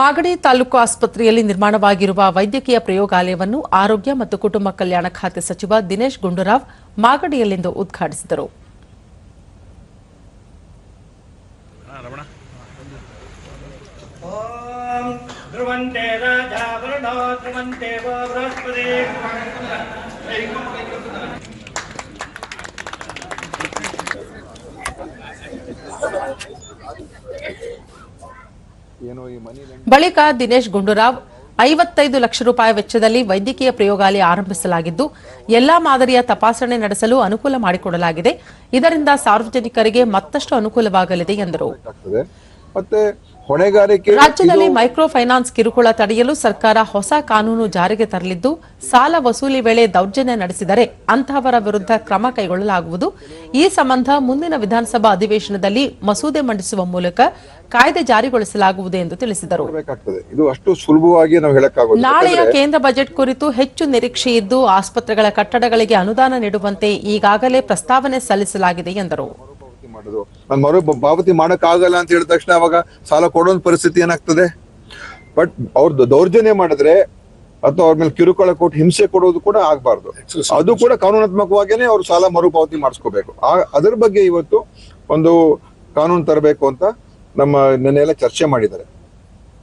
ಮಾಗಡಿ ತಾಲೂಕು ಆಸ್ಪತ್ರೆಯಲ್ಲಿ ನಿರ್ಮಾಣವಾಗಿರುವ ವೈದ್ಯಕೀಯ ಪ್ರಯೋಗಾಲಯವನ್ನು ಆರೋಗ್ಯ ಮತ್ತು ಕುಟುಂಬ ಕಲ್ಯಾಣ ಖಾತೆ ಸಚಿವ ದಿನೇಶ್ ಗುಂಡೂರಾವ್ ಮಾಗಡಿಯಲ್ಲಿಂದು ಉದ್ಘಾಟಿಸಿದರು. ಬಳಿಕ ದಿನೇಶ್ ಗುಂಡೂರಾವ್ ಐವತ್ತೈದು ಲಕ್ಷ ರೂಪಾಯಿ ವೆಚ್ಚದಲ್ಲಿ ವೈದ್ಯಕೀಯ ಪ್ರಯೋಗಾಲಯ ಆರಂಭಿಸಲಾಗಿದ್ದು ಎಲ್ಲಾ ಮಾದರಿಯ ತಪಾಸಣೆ ನಡೆಸಲು ಅನುಕೂಲ ಮಾಡಿಕೊಡಲಾಗಿದೆ. ಇದರಿಂದ ಸಾರ್ವಜನಿಕರಿಗೆ ಮತ್ತಷ್ಟು ಅನುಕೂಲವಾಗಲಿದೆ ಎಂದರು. ರಾಜ್ಯದಲ್ಲಿ ಮೈಕ್ರೋ ಫೈನಾನ್ಸ್ ಕಿರುಕುಳ ತಡೆಯಲು ಸರ್ಕಾರ ಹೊಸ ಕಾನೂನು ಜಾರಿಗೆ ತರಲಿದ್ದು ಸಾಲ ವಸೂಲಿ ವೇಳೆ ದೌರ್ಜನ್ಯ ನಡೆಸಿದರೆ ಅಂತಹವರ ವಿರುದ್ಧ ಕ್ರಮ ಕೈಗೊಳ್ಳಲಾಗುವುದು. ಈ ಸಂಬಂಧ ಮುಂದಿನ ವಿಧಾನಸಭಾ ಅಧಿವೇಶನದಲ್ಲಿ ಮಸೂದೆ ಮಂಡಿಸುವ ಮೂಲಕ ಕಾಯ್ದೆ ಜಾರಿಗೊಳಿಸಲಾಗುವುದು ಎಂದು ತಿಳಿಸಿದರು. ಇದು ಅಷ್ಟು ಸುಲಭವಾಗಿ ನಾವು ಹೇಳಕ್ಕಾಗೋದು ನಾಳೆಯ ಕೇಂದ್ರ ಬಜೆಟ್ ಕುರಿತು ಹೆಚ್ಚು ನಿರೀಕ್ಷೆ ಇದ್ದು ಆಸ್ಪತ್ರೆಗಳ ಕಟ್ಟಡಗಳಿಗೆ ಅನುದಾನ ನೀಡುವಂತೆ ಈಗಾಗಲೇ ಪ್ರಸ್ತಾವನೆ ಸಲ್ಲಿಸಲಾಗಿದೆ ಎಂದರು. ಪಾವತಿ ಮಾಡೋದು. ನಾನು ಮರು ಪಾವತಿ ಮಾಡಕ್ಕಾಗಲ್ಲ ಅಂತ ಹೇಳಿದ ತಕ್ಷಣ ಅವಾಗ ಸಾಲ ಕೊಡೋ ಪರಿಸ್ಥಿತಿ ಏನಾಗ್ತದೆ? ಬಟ್ ಅವ್ರದ್ದು ದೌರ್ಜನ್ಯ ಮಾಡಿದ್ರೆ ಅಥವಾ ಅವ್ರ ಮೇಲೆ ಕಿರುಕುಳ ಕೊಟ್ಟು ಹಿಂಸೆ ಕೊಡೋದು ಕೂಡ ಆಗ್ಬಾರ್ದು. ಅದು ಕೂಡ ಕಾನೂನಾತ್ಮಕವಾಗಿನೇ ಅವ್ರು ಸಾಲ ಮರುಪಾವತಿ ಮಾಡಿಸ್ಕೋಬೇಕು. ಅದ್ರ ಬಗ್ಗೆ ಇವತ್ತು ಒಂದು ಕಾನೂನು ತರಬೇಕು ಅಂತ ನಮ್ಮ ನೆನ್ನೆ ಎಲ್ಲ ಚರ್ಚೆ ಮಾಡಿದ್ದಾರೆ.